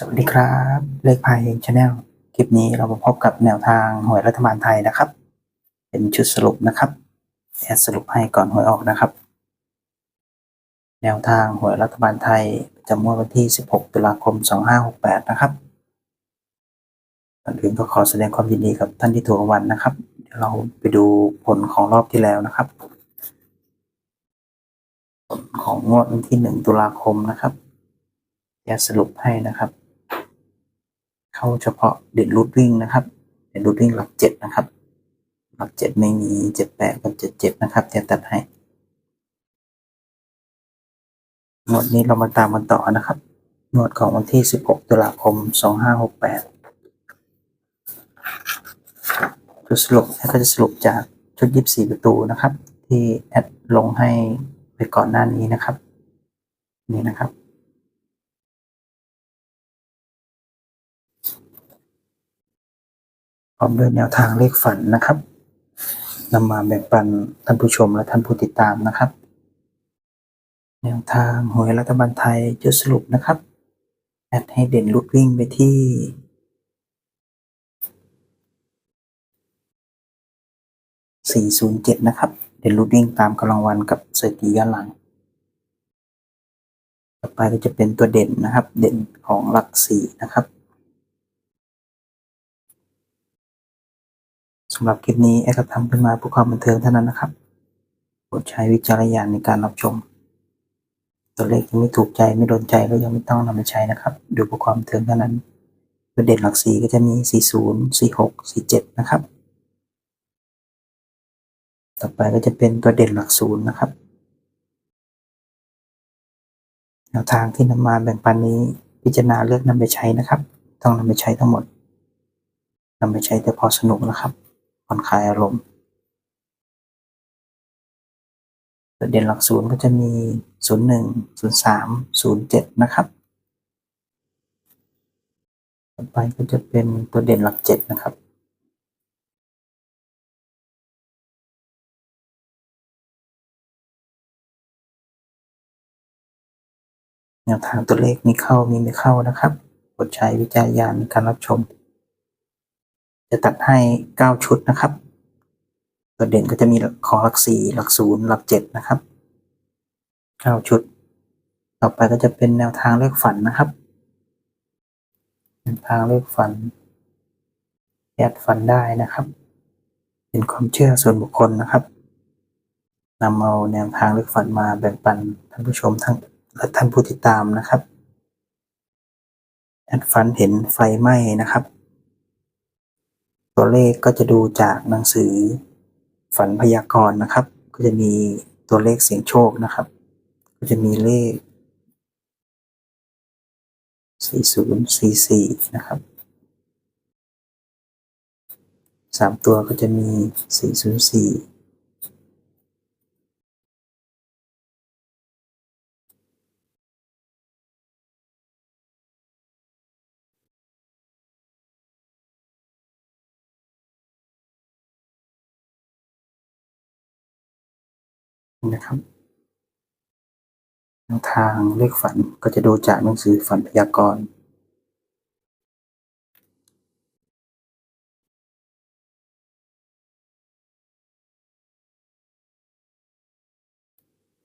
สวัสดีครับ เลขพายเองชาแนลคลิปนี้เรามาพบกับแนวทางหวยรัฐบาลไทยนะครับ เป็นชุดสรุปนะครับแอดสรุปให้ก่อนหวยออกนะครับ แนวทางหวยรัฐบาลไทยประจำงวดวันที่ 16 ตุลาคม 2568 นะครับก่อนอื่นก็ขอแสดงความยินดีกับท่านที่ถูกรางวัลนะครับ เดี๋ยวเราไปดูผลของรอบที่แล้วนะครับ ผลของงวดวันที่ 1 ตุลาคมนะครับจะสรุปให้นะครับ เข้าเฉพาะเด่นรูดวิ่งนะครับ เด่นรูดวิ่งหลักเจ็ดนะครับ หลักเจ็ดไม่มีเจ็ดแปดกับเจ็ดเจ็ดนะครับจะตัดให้งวดนี้เรามาตามกันต่อนะครับงวดของวันที่ 16 ตุลาคม 2568ชุดสรุปก็จะสรุปจากชุด 24 ประตูนะครับ ที่แอดลงให้ไปก่อนหน้านี้นะครับ นี่นะครับ พร้อมด้วยแนวทางเลขฝันนะครับนำมาแบ่งปันท่านผู้ชมและท่านผู้ติดตามนะครับ แนวทางหวยรัฐบาลไทยจุดสรุปนะครับแอดให้เด่นลุดวิ่งไปที่ 407 นะครับ เด่นลุดวิ่งตามกำลังวันกับสถิติย้อนหลัง ต่อไปก็จะเป็นตัวเด่นนะครับ เด่นของหลักสี่นะครับำหรับคลิปนี้แอดก็ทำขึ้นมาเพื่อความบันเทิงเท่านั้นนะครับโปรดใช้วิจารณญาณในการรับชม ตัวเลขที่ไม่ถูกใจไม่โดนใจก็ยังไม่ต้องนำไปใช้นะครับ ดูเพื่อความบันเทิงเท่านั้น ประเด็นหลักสีก็จะมี 40 46 47 นะครับ ต่อไปก็จะเป็นตัวเด่นหลักศูนย์นะครับแนวทางที่นำมาแบ่งปันนี้พิจารณาเลือกนำไปใช้นะครับ ต้องนำไปใช้ทั้งหมดนำไปใช้แต่พอสนุกนะครับ ผ่อนคลายอารมณ์ประเด็นหลักศูนย์ก็จะมี 01 03 07 นะครับ ต่อไปก็จะเป็นตัวเด่นหลักเจ็ดนะครับ แนวทางตัวเลขมีเข้ามีไม่เข้านะครับโปรดใช้วิจารณญาณในการรับชม จะตัดให้ 9 ชุดนะครับตัวเด่นก็จะมีของหลักสี่หลักศูนย์หลักเจ็ดนะครับ 9 ชุด ต่อไปก็จะเป็นแนวทางเลขฝันนะครับแนวทางเลขฝันแอดฝันได้นะครับ เป็นความเชื่อส่วนบุคคลนะครับนำเอาแนวทางเลขฝันมาแบ่งปันท่านผู้ชมทั้งและท่านผู้ติดตามนะครับแอดฝันเห็นไฟไหม้นะครับ ตัวเลขก็จะดูจากหนังสือฝันพยากรณ์นะครับ ก็จะมีตัวเลขเสียงโชคนะครับ ก็จะมีเลข 4044 นะครับสามตัวก็จะมี 404 นะครับแนวทางเลขฝันก็จะดูจากหนังสือฝันพยากรณ์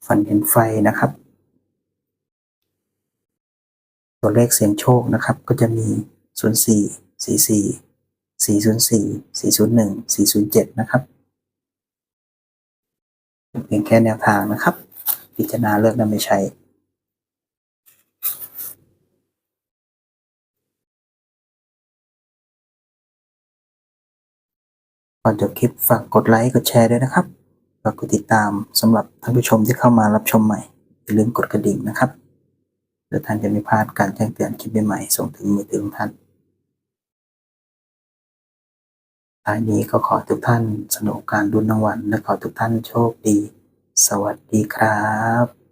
ฝันเห็นไฟนะครับ ตัวเลขเสียงโชคนะครับ ก็จะมี 04 44 404 401 407 นะครับ เพียงแค่แนวทางนะครับ พิจารณาเลือกนำไปใช้ก่อนจบคลิปฝากกดไลค์กดแชร์ด้วยนะครับฝากกดติดตามสำหรับท่านผู้ชมที่เข้ามารับชมใหม่อย่าลืมกดกระดิ่งนะครับเพื่อท่านจะไม่พลาดการแจ้งเตือนคลิปใหม่ๆส่งถึงมือถือของท่าน ท้ายนี้ก็ขอทุกท่านสนุกการดุนรางวัลและขอทุกท่านโชคดี สวัสดีครับ